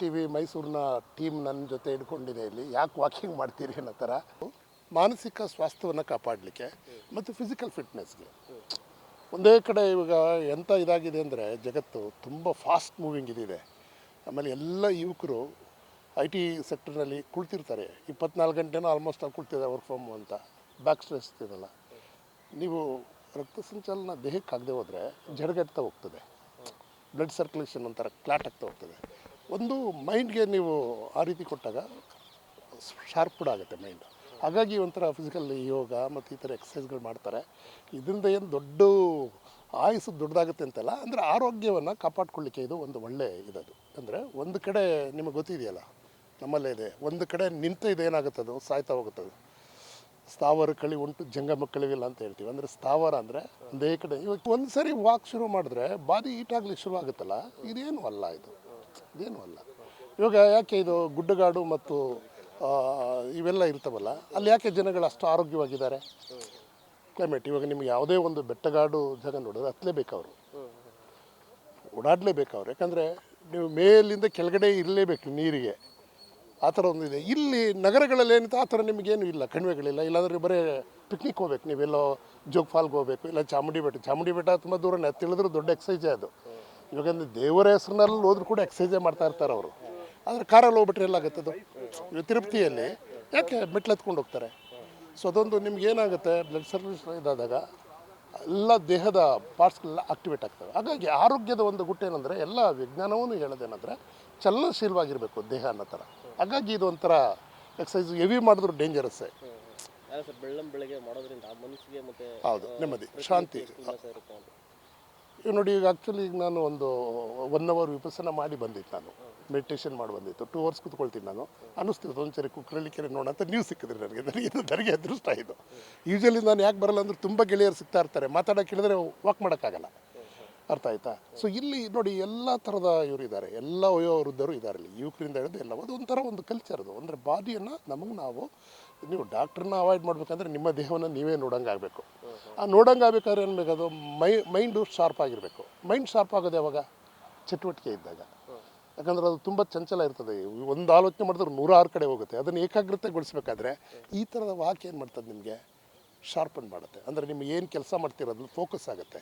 T V ಮೈಸೂರಿನ team ನನ್ನ ಜೊತೆ ಹಿಡ್ಕೊಂಡಿದೆ ಇಲ್ಲಿ. ಯಾಕೆ ವಾಕಿಂಗ್ ಮಾಡ್ತೀರಿ ಅನ್ನೋ ಥರ. ಮಾನಸಿಕ ಸ್ವಾಸ್ಥ್ಯವನ್ನು ಕಾಪಾಡಲಿಕ್ಕೆ ಮತ್ತು ಫಿಸಿಕಲ್ ಫಿಟ್ನೆಸ್ಗೆ ಒಂದೇ ಕಡೆ ಇವಾಗ ಎಂಥ ಇದಾಗಿದೆ ಅಂದರೆ ಜಗತ್ತು ತುಂಬ ಫಾಸ್ಟ್ ಮೂವಿಂಗ್ ಇದಿದೆ. ಆಮೇಲೆ ಎಲ್ಲ ಯುವಕರು ಐ ಟಿ ಸೆಕ್ಟರ್ನಲ್ಲಿ ಕುಳ್ತಿರ್ತಾರೆ. ಇಪ್ಪತ್ನಾಲ್ಕು ಗಂಟೆನೂ ಆಲ್ಮೋಸ್ಟ್ ಅಲ್ಲಿ ಕುಳ್ತಿದ್ದಾರೆ ವರ್ಕ್ ಫ್ರಮ್ ಅಂತ. ಬ್ಯಾಕ್ ಸ್ಟ್ರೆಸ್ ಇರಲ್ಲ. ನೀವು ರಕ್ತ ಸಂಚಲನ ದೇಹಕ್ಕೆ ಆಗದೆ ಹೋದರೆ ಜಡಗಟ್ತಾ ಹೋಗ್ತದೆ. ಬ್ಲಡ್ ಸರ್ಕ್ಯುಲೇಷನ್ ಒಂಥರ ಕ್ಲಾಟ್ ಆಗ್ತಾ ಹೋಗ್ತದೆ. ಒಂದು ಮೈಂಡ್ಗೆ ನೀವು ಆ ರೀತಿ ಕೊಟ್ಟಾಗ ಶಾರ್ಪ್ ಕೂಡ ಆಗುತ್ತೆ ಮೈಂಡ್. ಹಾಗಾಗಿ ಒಂಥರ ಫಿಸಿಕಲ್ ಯೋಗ ಮತ್ತು ಈ ಥರ ಎಕ್ಸಸೈಸ್ಗಳು ಮಾಡ್ತಾರೆ. ಇದರಿಂದ ಏನು ದೊಡ್ಡ ಆಯಸ್ಸು ದೊಡ್ಡದಾಗುತ್ತೆ ಅಂತಲ್ಲ, ಅಂದರೆ ಆರೋಗ್ಯವನ್ನು ಕಾಪಾಡ್ಕೊಳ್ಳಿಕ್ಕೆ ಇದು ಒಂದು ಒಳ್ಳೆ ಇದದು. ಅಂದರೆ ಒಂದು ಕಡೆ ನಿಮಗೆ ಗೊತ್ತಿದೆಯಲ್ಲ, ನಮ್ಮಲ್ಲೇ ಇದೆ, ಒಂದು ಕಡೆ ನಿಂತ ಇದು ಅದು, ಸಾಯ್ತಾ ಹೋಗುತ್ತದೆ ಸ್ಥಾವರ ಕಳಿ ಉಂಟು, ಜಂಗಮ ಕಳಿವಿಲ್ಲ ಅಂತ ಹೇಳ್ತೀವಿ. ಅಂದರೆ ಸ್ಥಾವರ ಅಂದರೆ ಒಂದೇ ಕಡೆ. ಇವಾಗ ಒಂದು ಸರಿ ವಾಕ್ ಶುರು ಮಾಡಿದ್ರೆ ಬಾಡಿ ಈಟಾಗ್ಲಿಕ್ಕೆ ಶುರು ಆಗುತ್ತಲ್ಲ ಇದೇನು ಅಲ್ಲ ಇದು. ಇದೇನು ಅಲ್ಲ. ಇವಾಗ ಯಾಕೆ ಇದು ಗುಡ್ಡಗಾಡು ಮತ್ತು ಇವೆಲ್ಲ ಇರ್ತವಲ್ಲ, ಅಲ್ಲಿ ಯಾಕೆ ಜನಗಳು ಅಷ್ಟು ಆರೋಗ್ಯವಾಗಿದ್ದಾರೆ? ಕ್ಲೈಮೇಟ್ ಇವಾಗ ನಿಮ್ಗೆ ಯಾವುದೇ ಒಂದು ಬೆಟ್ಟಗಾಡು ಜಾಗ ನೋಡಿದ್ರೆ ಓಡಾಡಲೇಬೇಕು ಅವ್ರು. ಯಾಕಂದರೆ ನೀವು ಮೇಲಿಂದ ಕೆಳಗಡೆ ಇರಲೇಬೇಕು ನೀರಿಗೆ. ಆ ಥರ ಒಂದು ಇದೆ. ಇಲ್ಲಿ ನಗರಗಳಲ್ಲಿ ಏನಿತ್ತು, ಆ ಥರ ನಿಮಗೇನು ಇಲ್ಲ, ಕಣಿವೆಗಳಿಲ್ಲ. ಇಲ್ಲಾಂದರೆ ಬರೀ ಪಿಕ್ನಿಕ್ ಹೋಗ್ಬೇಕು, ನೀವೆಲ್ಲೋ ಜೋಗ್ ಫಾಲ್ಗೆ ಹೋಗ್ಬೇಕು, ಇಲ್ಲ ಚಾಮುಂಡಿ ಬೆಟ್ಟ ಚಾಮುಂಡಿ ಬೆಟ್ಟ ತುಂಬ ದೂರನೇ ತಿಳಿದ್ರೆ ದೊಡ್ಡ ಎಕ್ಸೈಜೇ ಅದು. ಇವಾಗ ದೇವರ ಹೆಸರಿನಲ್ಲಿ ಹೋದ್ರೂ ಕೂಡ ಎಕ್ಸೈಜೇ ಮಾಡ್ತಾ ಇರ್ತಾರೆ ಅವರು. ಆದರೆ ಕಾರಲ್ಲಿ ಹೋಗ್ಬಿಟ್ರೆ ಎಲ್ಲಾಗುತ್ತೆ ಅದು ಇವಾಗ ತಿರುಪತಿಯಲ್ಲಿ ಯಾಕೆ ಮೆಟ್ಲು ಎತ್ಕೊಂಡು ಹೋಗ್ತಾರೆ? ಸೊ ಅದೊಂದು ನಿಮ್ಗೆ ಏನಾಗುತ್ತೆ? ಬ್ಲಡ್ ಸರ್ಕ್ಯುಲೇಷನ್ ಇದಾದಾಗ ಎಲ್ಲ ದೇಹದ ಪಾರ್ಟ್ಸ್ಗಳೆಲ್ಲ ಆಕ್ಟಿವೇಟ್ ಆಗ್ತವೆ. ಹಾಗಾಗಿ ಆರೋಗ್ಯದ ಒಂದು ಗುಟ್ಟು ಏನಂದರೆ ಎಲ್ಲ ವಿಜ್ಞಾನವನ್ನು ಹೇಳೋದೇನೆಂದರೆ ಚಲನಶೀಲವಾಗಿರಬೇಕು ದೇಹ ಅನ್ನೋ ಥರ. ಹಾಗಾಗಿ ಇದು ಒಂಥರ ಎಕ್ಸಸೈಸ್ ಹೆವಿ ಮಾಡಿದ್ರು ಡೇಂಜರಸ್ಸೇ ಹೌದು ನೆಮ್ಮದಿ ಶಾಂತಿ. ಈಗ ನೋಡಿ, ಈಗ ಆ್ಯಕ್ಚುಲಿ ಈಗ ನಾನು ಒಂದು ಒನ್ ಅವರ್ ವಿಪಸನ ಮಾಡಿ ಬಂದಿತ್ತು ನಾನು. ಮೆಡಿಟೇಷನ್ ಮಾಡಿ ಬಂದಿತ್ತು ಟೂ ಅವರ್ಸ್ ಕೂತ್ಕೊಳ್ತೀನಿ ನಾನು. ಅನ್ನಿಸ್ತಿತ್ತು ಒಂದು ಸರಿ ಕುಕ್ಕರಳ್ಳಿ ಕೆರೆ ನೋಡೋಣ ಅಂತ ನೀವು ಸಿಕ್ಕಿದ್ರಿ ನನಗೆ. ನನಗೆ ಇದು, ನನಗೆ ಅದೃಷ್ಟ ಇದು. ಯೂಶಲಿ ನಾನು ಯಾಕೆ ಬರಲ್ಲ ಅಂದ್ರೆ ತುಂಬ ಗೆಳೆಯರು ಸಿಗ್ತಾ ಇರ್ತಾರೆ. ಮಾತಾಡೋಕೆ ಹೇಳಿದ್ರೆ ವಾಕ್ ಮಾಡೋಕ್ಕಾಗಲ್ಲ. ಅರ್ಥ ಆಯ್ತಾ? ಸೊ ಇಲ್ಲಿ ನೋಡಿ ಎಲ್ಲ ಥರದ ಇವರು ಇದ್ದಾರೆ ಎಲ್ಲ ವಯೋವೃದ್ಧರು ಇದ್ದಾರೆ ಇಲ್ಲಿ. ಯುವಕರಿಂದ ಹಿಡಿದು ಎಲ್ಲ. ಅದು ಒಂಥರ ಒಂದು ಕಲ್ಚರ್ ಅದು. ಅಂದರೆ ಬಾಡಿಯನ್ನು ನಮಗೆ ನಾವು, ನೀವು ಡಾಕ್ಟ್ರನ್ನ ಅವಾಯ್ಡ್ ಮಾಡ್ಬೇಕಂದ್ರೆ ನಿಮ್ಮ ದೇಹವನ್ನು ನೀವೇ ನೋಡೋಂಗಾಗಬೇಕು ಆ ನೋಡಂಗೆ ಆಗ್ಬೇಕಾದ್ರೆ ಏನು ಮೈ ಮೈಂಡು ಶಾರ್ಪ್ ಆಗಿರಬೇಕು. ಮೈಂಡ್ ಶಾರ್ಪ್ ಆಗೋದು ಯಾವಾಗ? ಚಟುವಟಿಕೆ ಇದ್ದಾಗ. ಯಾಕಂದ್ರೆ ಅದು ತುಂಬ ಚಂಚಲ ಇರ್ತದೆ. ಒಂದು ಆಲೋಚನೆ ಮಾಡಿದ್ರೆ ನೂರಾರು ಕಡೆ ಹೋಗುತ್ತೆ. ಅದನ್ನು ಏಕಾಗ್ರತೆಗೊಳಿಸ್ಬೇಕಾದ್ರೆ ಈ ಥರದ ವಾಕ್ ಏನು ಮಾಡ್ತದೆ ನಿಮಗೆ? ಶಾರ್ಪನ್ ಮಾಡುತ್ತೆ. ಅಂದರೆ ನಿಮ್ಗೆ ಏನು ಕೆಲಸ ಮಾಡ್ತಿರೋದ್ರಲ್ಲಿ ಫೋಕಸ್ ಆಗುತ್ತೆ.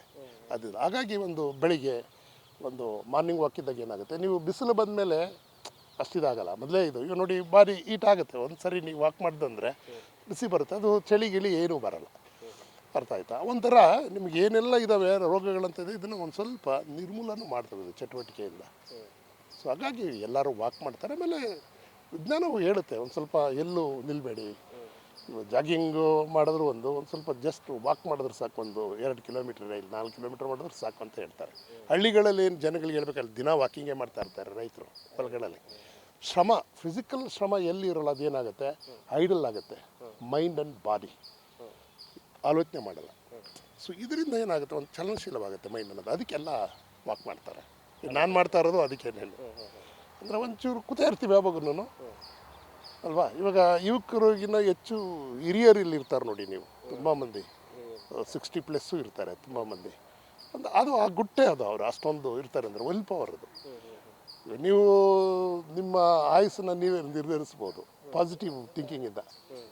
ಅದು ಹಾಗಾಗಿ ಒಂದು ಬೆಳಿಗ್ಗೆ ಒಂದು ಮಾರ್ನಿಂಗ್ ವಾಕ್ ಇದ್ದಾಗ ಏನಾಗುತ್ತೆ, ನೀವು ಬಿಸಿಲು ಬಂದಮೇಲೆ ಅಷ್ಟಿದಾಗಲ್ಲ ಮೊದಲೇ ಇದು ಇವಾಗ ನೋಡಿ ಭಾರಿ ಈಟ್ ಆಗುತ್ತೆ. ಒಂದು ಸರಿ ನೀವು ವಾಕ್ ಮಾಡ್ದಂದ್ರೆ ಬಿಸಿ ಬರುತ್ತೆ. ಅದು ಚಳಿ ಗಿಳಿ ಏನೂ ಬರಲ್ಲ. ಅರ್ಥ ಆಯ್ತಾ? ಒಂಥರ ನಿಮ್ಗೆ ಏನೆಲ್ಲ ಇದ್ದಾವೆ ರೋಗಗಳಂತಿದೆ ಇದನ್ನು ಒಂದು ಸ್ವಲ್ಪ ನಿರ್ಮೂಲನೂ ಮಾಡ್ತದೆ ಚಟುವಟಿಕೆಯಿಂದ. ಸೊ ಹಾಗಾಗಿ ಎಲ್ಲರೂ ವಾಕ್ ಮಾಡ್ತಾರೆ. ಆಮೇಲೆ ವಿಜ್ಞಾನವು ಹೇಳುತ್ತೆ, ಒಂದು ಸ್ವಲ್ಪ ಎಲ್ಲೂ ನಿಲ್ಲಬೇಡಿ ಜಾಗಿಂಗು ಮಾಡಿದ್ರು ಒಂದು ಒಂದು ಸ್ವಲ್ಪ ಜಸ್ಟ್ ವಾಕ್ ಮಾಡಿದ್ರೆ ಸಾಕು, ಒಂದು ಎರಡು ಕಿಲೋಮೀಟರ್ ಇಲ್ಲ ನಾಲ್ಕು ಕಿಲೋಮೀಟರ್ ಮಾಡಿದ್ರೆ ಸಾಕು ಅಂತ ಹೇಳ್ತಾರೆ. ಹಳ್ಳಿಗಳಲ್ಲಿ ಏನು ಜನಗಳಿಗೆ ಹೇಳ್ಬೇಕಲ್ಲ ದಿನ ವಾಕಿಂಗೇ ಮಾಡ್ತಾ ಇರ್ತಾರೆ ರೈತರು ಹೊಲಗಳಲ್ಲಿ. ಶ್ರಮ ಫಿಸಿಕಲ್ ಶ್ರಮ ಎಲ್ಲಿ ಇರೋಲ್ಲ, ಅದೇನಾಗುತ್ತೆ? ಐಡಲ್ ಆಗುತ್ತೆ. ಮೈಂಡ್ ಆ್ಯಂಡ್ ಬಾಡಿ ಆಲೋಚನೆ ಮಾಡಲ್ಲ. ಸೊ ಇದರಿಂದ ಏನಾಗುತ್ತೆ? ಒಂದು ಚಲನಶೀಲವಾಗುತ್ತೆ ಮೈಂಡ್ ಅನ್ನೋದು. ಅದಕ್ಕೆಲ್ಲ ವಾಕ್ ಮಾಡ್ತಾರೆ. ನಾನು ಮಾಡ್ತಾ ಇರೋದು, ಅದಕ್ಕೆ ಹೇಳಿ ಅಂದರೆ ಒಂಚೂರು ಕೂತಾ ಇರ್ತೀವಿ ಯಾವಾಗೂ ಅಲ್ವಾ? ಇವಾಗ ಯುವಕರಿಗಿನ್ನ ಹೆಚ್ಚು ಹಿರಿಯರು ಇಲ್ಲಿ ಇರ್ತಾರೆ ನೋಡಿ ನೀವು. ತುಂಬ ಮಂದಿ. ಸಿಕ್ಸ್ಟಿ ಪ್ಲಸ್ಸು ಇರ್ತಾರೆ ತುಂಬ ಮಂದಿ. ಒಂದು ಅದು ಆ ಗುಟ್ಟೆ ಅದು ಅವರು ಅಷ್ಟೊಂದು ಇರ್ತಾರೆ ಅಂದರೆ ವಿಲ್ ಪವರ್ ಅದು. ನೀವು ನಿಮ್ಮ ಆಯಸ್ಸನ್ನು ನೀವೇ ನಿರ್ಧರಿಸ್ಬೋದು. ಪಾಸಿಟಿವ್ ಥಿಂಕಿಂಗಿಂದ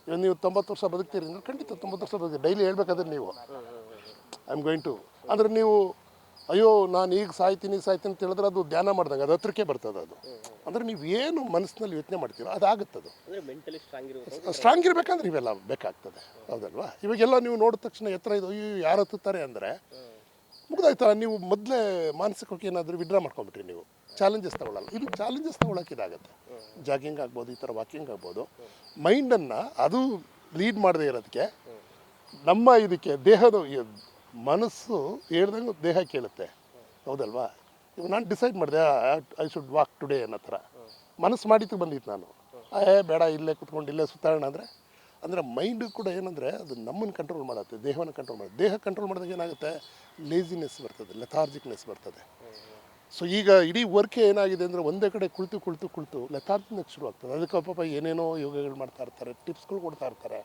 ಇವಾಗ ನೀವು ತೊಂಬತ್ತು ವರ್ಷ ಬದುಕ್ತೀರಿ ಅಂದರೆ ಖಂಡಿತ ತೊಂಬತ್ತು ವರ್ಷ ಬದುಕಿ ಡೈಲಿ ಹೇಳ್ಬೇಕಾದ್ರೆ ನೀವು. ಐ ಆಮ್ ಗೋಯಿಂಗ್ ಟು ಅಂದರೆ ನೀವು ಅಯ್ಯೋ ನಾನು ಈಗ ಸಾಯ್ತೀನಿ ಸಾಯ್ತೀನಿ ಅಂತ ಹೇಳಿದ್ರೆ ಅದು ಧ್ಯಾನ ಮಾಡ್ದಂಗೆ ಅದು ಹತ್ರಕ್ಕೆ ಬರ್ತದೆ ಅದು. ಅಂದರೆ ನೀವು ಏನು ಮನಸ್ಸಿನಲ್ಲಿ ಯೋಚನೆ ಮಾಡ್ತೀರೋ? ಅದು ಸ್ಟ್ರಾಂಗ್ ಇರಬೇಕು ಸ್ಟ್ರಾಂಗ್ ಇರಬೇಕಂದ್ರೆ ಇವೆಲ್ಲ ಬೇಕಾಗ್ತದೆ. ಹೌದಲ್ವಾ? ಇವಾಗೆಲ್ಲ ನೀವು ನೋಡಿದ ತಕ್ಷಣ ಎತ್ತರ ಇದು ಅಯ್ಯೋ ಯಾರು ಹತ್ತುತ್ತಾರೆ ಅಂದರೆ ಮುಗ್ದಾಯ್ತಾ? ನೀವು ಮೊದಲೇ ಮಾನಸಿಕವಾಗಿ ಏನಾದರೂ ವಿಡ್ರಾ ಮಾಡ್ಕೊಂಬಿಟ್ರಿ ನೀವು. ಚಾಲೆಂಜಸ್ ತಗೊಳ್ಳಲ್ಲ ಇದು ಚಾಲೆಂಜಸ್ ತಗೊಳಕ್ಕೆ ಇದಾಗುತ್ತೆ. ಜಾಗಿಂಗ್ ಆಗ್ಬೋದು ಈ ಥರ ವಾಕಿಂಗ್ ಆಗ್ಬೋದು. ಮೈಂಡನ್ನು ಅದು ಲೀಡ್ ಮಾಡದೇ ಇರೋದಕ್ಕೆ ನಮ್ಮ ಇದಕ್ಕೆ ದೇಹದ ಮನಸ್ಸು ಹೇಳ್ದಂಗೆ ದೇಹ ಕೇಳುತ್ತೆ. ಹೌದಲ್ವಾ? ಇವಾಗ ನಾನು ಡಿಸೈಡ್ ಮಾಡಿದೆ ಐ ಶುಡ್ ವಾಕ್ ಟುಡೇ ಅನ್ನೋ ಥರ. ಮನಸ್ಸು ಮಾಡಿದ್ದು ಬಂದಿತ್ತು ನಾನು. ಏ, ಬೇಡ, ಇಲ್ಲೇ ಕುತ್ಕೊಂಡು, ಇಲ್ಲೇ ಸುತ್ತಾಡೋಣ ಅಂದರೆ ಅಂದರೆ ಮೈಂಡು ಕೂಡ ಏನಂದರೆ, ಅದು ನಮ್ಮನ್ನು ಕಂಟ್ರೋಲ್ ಮಾಡುತ್ತೆ, ದೇಹವನ್ನು ಕಂಟ್ರೋಲ್ ಮಾಡುತ್ತೆ. ದೇಹ ಕಂಟ್ರೋಲ್ ಮಾಡಿದಾಗ ಏನಾಗುತ್ತೆ? ಲೇಸಿನೆಸ್ ಬರ್ತದೆ ಲೆಥಾರ್ಜಿಕ್ನೆಸ್ ಬರ್ತದೆ. ಸೊ ಈಗ ಇಡೀ ವರ್ಕ್ ಏನಾಗಿದೆ ಅಂದರೆ ಒಂದೇ ಕಡೆ ಕುಳಿತು ಕುಳಿತು ಕುಳಿತು ಲೆಥಾರ್ಜಿನೆಸ್ ಶುರು ಆಗ್ತದೆ. ಅದಕ್ಕೆ ಪಾಪ ಏನೇನೋ ಯೋಗಗಳು ಮಾಡ್ತಾ ಇರ್ತಾರೆ ಟಿಪ್ಸ್ಗಳು ಕೊಡ್ತಾ ಇರ್ತಾರೆ.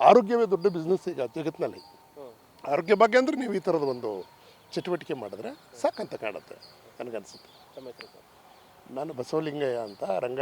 ಆರೋಗ್ಯವೇ ದೊಡ್ಡ ಬಿಸ್ನೆಸ್ ಈಗ ಜಗತ್ತಿನಲ್ಲಿ ಆರೋಗ್ಯ ಬಗ್ಗೆ ಅಂದರೆ ನೀವು ಈ ಥರದ ಒಂದು ಚಟುವಟಿಕೆ ಮಾಡಿದ್ರೆ ಸಾಕಂತ ಕಾಣುತ್ತೆ ನನಗನ್ಸುತ್ತೆ. ನಾನು ಬಸವಲಿಂಗಯ್ಯ ಅಂತ ರಂಗ